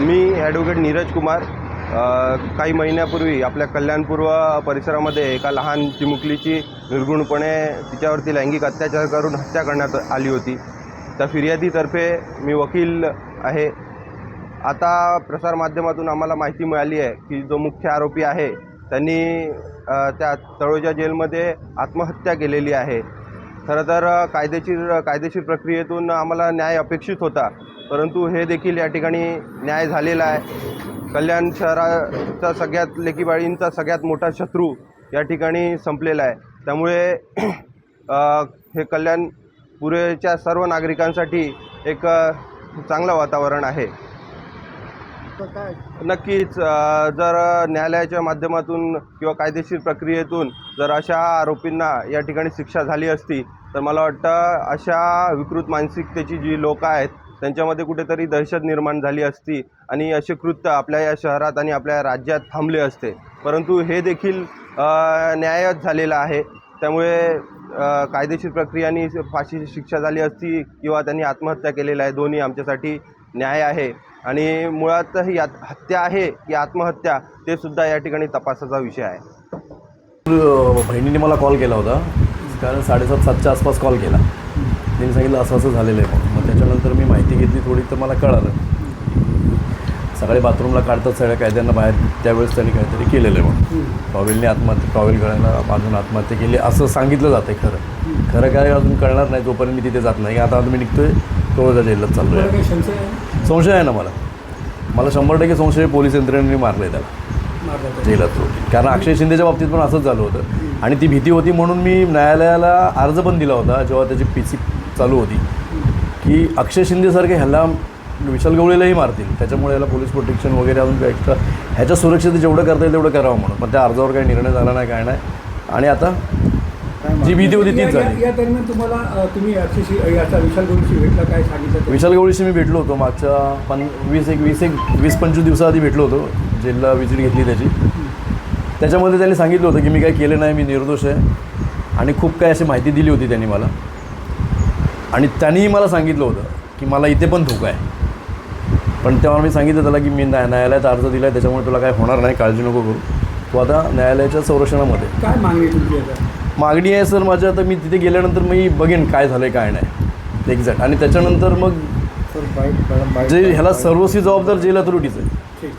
मी advocate Neeraj Kumar. काही महिन्यापूर्वी आपल्या कल्याणपूर्व परिसरामध्ये एका लहान चिमुकलीची निर्गुणपणे तिच्यावरती लैंगिक अत्याचार करून हत्या करण्यात आली होती. त्या फिर्यादीतर्फे मी वकील आहे. आता प्रसारमाध्यमातून आम्हाला माहिती मिळाली आहे की जो मुख्य आरोपी आहे त्यांनी त्या तळोजा जेलमध्ये आत्महत्या केलेली आहे. खरं तर कायदेशीर कायदेशीर प्रक्रियेतून आम्हाला न्याय अपेक्षित होता. परंतु हे देखील या ठिकाणी न्याय झालेला आहे. कल्याण शहराचा सगळ्यात लेकीबाळींचा सगळ्यात मोठा शत्रू या ठिकाणी संपलेला आहे. त्यामुळे हे कल्याण पुरेच्या सर्व नागरिकांसाठी एक चांगलं वातावरण आहे. नक्कीच जर न्यायालयाच्या माध्यमातून किंवा कायदेशीर प्रक्रियेतून जर अशा आरोपींना या ठिकाणी शिक्षा झाली असती तर मला वाटतं अशा विकृत मानसिकतेची जी लोक आहेत त्यांच्यामध्ये कुठेतरी दहशत निर्माण झाली असती आणि असे कृत्य आपल्या या शहरात आणि आपल्या राज्यात थांबले असते. परंतु हे देखील न्यायच झालेलं आहे. त्यामुळे कायदेशीर प्रक्रियानी फाशीची शिक्षा झाली असती किंवा त्यांनी आत्महत्या केलेल्या आहे दोन्ही आमच्यासाठी न्याय आहे. आणि मुळात ही आत- हत्या आहे की आत्महत्या ते सुद्धा या ठिकाणी तपासाचा विषय आहे. बहिणीने मला कॉल केला होता. कारण साडेसात सातच्या आसपास कॉल केला. त्यांनी सांगितलं असं असं झालेलं आहे मग त्याच्यानंतर मी माहिती घेतली थोडी तर मला कळालं. सकाळी बाथरूमला काढतात सगळ्या कायद्यांना बाहेर. त्यावेळेस त्यांनी काहीतरी केलेलं आहे मग टॉवेलने आत्महत्या टॉवेल गळ्याला बांधून आत्महत्या केली. असं सांगितलं जातं आहे खरं. खरं काय अजून कळणार नाही तोपर्यंत मी तिथे जात नाही. आता मी निघतोय. तोळजा जेलला चाललो आहे? संशय आहे? ना मला. मला शंभर टक्के संशय पोलीस यंत्रणेने मारलं आहे त्याला. जेलात तो कारण अक्षय शिंदेच्या बाबतीत पण असंच झालं होतं. आणि ती भीती होती म्हणून मी न्यायालयाला अर्ज पण दिला होता जेव्हा त्याची पी सी चालू होती की अक्षय शिंदेसारखे ह्याला विशाल गवळीलाही मारतील. त्याच्यामुळे याला पोलीस प्रोटेक्शन वगैरे अजून काही एक्स्ट्रा ह्याच्या सुरक्षेत जेवढं करता येईल तेवढं करावं म्हणून. पण त्या अर्जावर काही निर्णय झाला नाही काय नाही. आणि आता जी भीती होती तीच झाली. या दरम्यान तुम्हाला तुम्ही याचा विशाल गोडशी भेटला काय सांगितलं? विशाल गवळीशी मी भेटलो होतो. मागच्या पन वीस एक वीस एक वीस पंचवीस दिवसाआधी भेटलो होतो. जेलला विजिट घेतली त्याची. त्याच्यामध्ये त्यांनी सांगितलं होतं की मी काही केलं नाही मी निर्दोष आहे. आणि खूप काय अशी माहिती दिली होती त्यांनी मला. आणि त्यांनीही मला सांगितलं होतं की मला इथे पण धोका आहे. पण तेव्हा मी सांगितलं त्याला की मी न्याय न्यायालयात अर्ज दिला आहे त्याच्यामुळे तुला काय होणार नाही काळजी नको करू. तू आता न्यायालयाच्या संरक्षणामध्ये. काय मागणी तुमची आता? मागणी आहे सर माझ्या आता मी तिथे गेल्यानंतर मी बघेन काय झालं आहे काय नाही. एक्झॅक्ट आणि त्याच्यानंतर मग सर बाईट जे ह्याला सर्वस्वी जबाबदार जेल अथॉरिटीच आहे. ठीक.